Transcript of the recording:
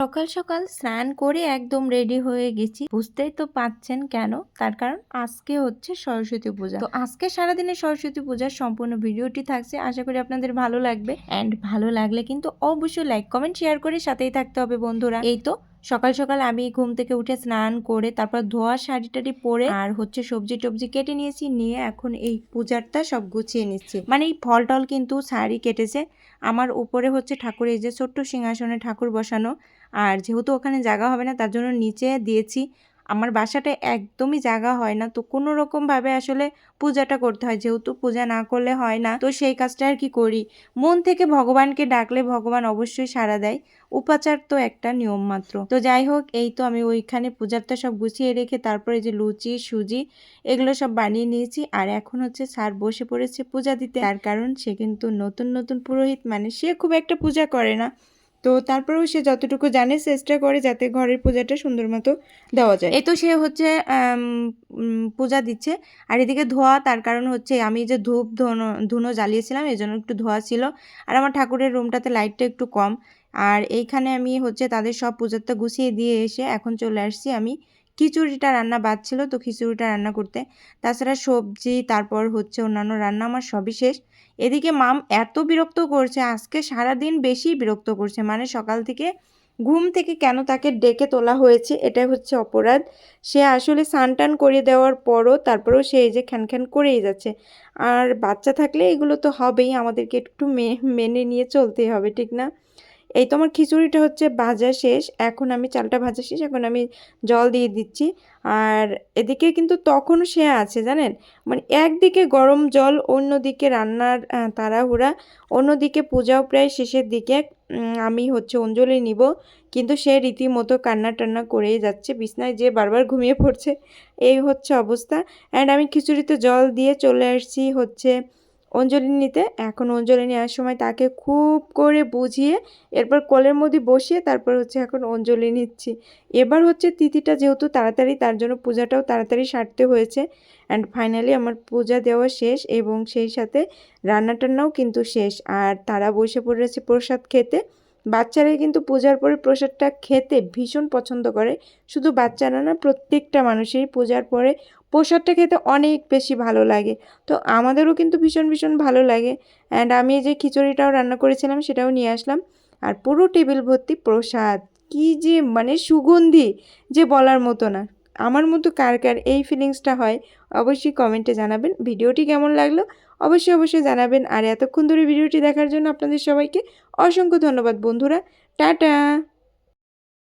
সকাল সকাল স্নান করে একদম রেডি হয়ে গেছি। বুঝতেই তো পাচ্ছেন কেন? তার কারণ আজকে হচ্ছে সরস্বতী পূজা। তো আজকে সারাদিনে সরস্বতী পূজার সম্পূর্ণ ভিডিওটি থাকছে। আশা করি আপনাদের ভালো লাগবে। অ্যান্ড ভালো লাগলে কিন্তু অবশ্যই লাইক কমেন্ট শেয়ার করে সাথেই থাকতে হবে বন্ধুরা। এই তো সকাল সকাল আমি ঘুম থেকে উঠে স্নান করে তারপর ধোয়া শাড়ি টাড়ি পরে আর হচ্ছে সবজি টবজি কেটে নিয়েছি, নিয়ে এখন এই পূজারটা সব গুছিয়ে নিচ্ছি। মানে এই ফল টল কিন্তু শাড়ি কেটেছে। আমার উপরে হচ্ছে ঠাকুরের যে ছোট্ট সিংহাসনে ঠাকুর বসানো। আর যেহেতু ওখানে জায়গা হবে না, তার জন্য নিচে দিয়েছি। আমার বাসাটা একদমই জায়গা হয় না। তো কোনো রকমভাবে আসলে পূজাটা করতে হয়। যেহেতু পূজা না করলে হয় না। তো সেই কাজটা আর কি করি। মন থেকে ভগবানকে ডাকলে ভগবান অবশ্যই সাড়া দেয়। উপাচার তো একটা নিয়ম মাত্র। তো যাই হোক, এই তো আমি ওইখানে পূজারটা সব গুছিয়ে রেখে তারপরে যে লুচি, সুজি এগুলো সব বানিয়ে নিয়েছি। আর এখন হচ্ছে স্যার বসে পড়েছে পূজা দিতে। তার কারণ সে কিন্তু নতুন নতুন পুরোহিত। মানে সে খুব একটা পূজা করে না। তো তারপরেও সে যতটুকু জানে চেষ্টা করে যাতে ঘরের পূজাটা সুন্দর মতো দেওয়া যায়। এ তো সে হচ্ছে পূজা দিচ্ছে। আর এদিকে ধোয়া, তার কারণ হচ্ছে আমি যে ধূপ, ধুনো ধুনো জ্বালিয়েছিলাম, এই জন্য একটু ধোয়া ছিল। আর আমার ঠাকুরের রুমটাতে লাইটটা একটু কম। আর এইখানে আমি হচ্ছে তাদের সব পূজাটা গুছিয়ে দিয়ে এসে এখন চলে আসছি আমি খিচুড়িটা রান্না বাদ ছিল তো খিচুড়িটা রান্না করতে। তাছাড়া সবজি, তারপর হচ্ছে অন্যান্য রান্না আমার সবই শেষ। এদিকে মাম এত বিরক্ত করছে, আজকে সারাদিন বেশি বিরক্ত করছে। মানে সকাল থেকে ঘুম থেকে কেন তাকে ডেকে তোলা হয়েছে, এটা হচ্ছে অপরাধ। সে আসলে স্নান টান করে দেওয়ার পরও তারপরেও সে এই যে খ্যান খ্যান করেই যাচ্ছে। আর বাচ্চা থাকলে এগুলো তো হবেই, আমাদেরকে একটু মেনে নিয়ে চলতেই হবে, ঠিক না? এই তো আমার খিচুড়িটা হচ্ছে ভাজা শেষ। এখন আমি চালটা ভাজা শেষ, এখন আমি জল দিয়ে দিচ্ছি। আর এদিকে কিন্তু তখনও সে আছে, জানেন? মানে একদিকে গরম জল, অন্যদিকে রান্নার তাড়াহুড়া, অন্যদিকে পূজাও প্রায় শেষের দিকে। আমি হচ্ছে অঞ্জলি নিব। কিন্তু সে রীতিমতো কান্না টান্না করেই যাচ্ছে। বিছনায় যে বারবার ঘুমিয়ে পড়ছে। এই হচ্ছে অবস্থা। অ্যান্ড আমি খিচুড়িতে জল দিয়ে চলে আসছি হচ্ছে অঞ্জলি নিতে। এখন অঞ্জলি নেওয়ার সময় তাকে খুব করে বুঝিয়ে এরপর কলের মধ্যে বসিয়ে তারপর হচ্ছে এখন অঞ্জলি নিচ্ছি। এবার হচ্ছে তিথিটা যেহেতু তাড়াতাড়ি তার জন্য পূজাটাও তাড়াতাড়ি সারতে হয়েছে। অ্যান্ড ফাইনালি আমার পূজা দেওয়া শেষ এবং সেই সাথে রান্না টান্নাও কিন্তু শেষ। আর তারা বসে পড়েছে প্রসাদ খেতে। বাচ্চারাই কিন্তু পূজার পরে প্রসাদটা খেতে ভীষণ পছন্দ করে। শুধু বাচ্চারা না, প্রত্যেকটা মানুষেরই পূজার পরে প্রসাদটা খেতে অনেক বেশি ভালো লাগে। তো আমাদেরও কিন্তু ভীষণ ভীষণ ভালো লাগে। অ্যান্ড আমি যে খিচুড়িটাও রান্না করেছিলাম, সেটাও নিয়ে আসলাম। আর পুরো টেবিল ভর্তি প্রসাদ। কি যে মানে সুগন্ধি যে বলার মতো না। আমার মতো কার কার এই ফিলিংসটা হয়, অবশ্যই কমেন্টে জানাবেন। ভিডিওটি কেমন লাগল? অবশ্যই অবশ্যই জানাবেন। আর এতক্ষণ ধরে ভিডিওটি দেখার জন্য আপনাদের সবাইকে অসংখ্য ধন্যবাদ বন্ধুরা। টাটা!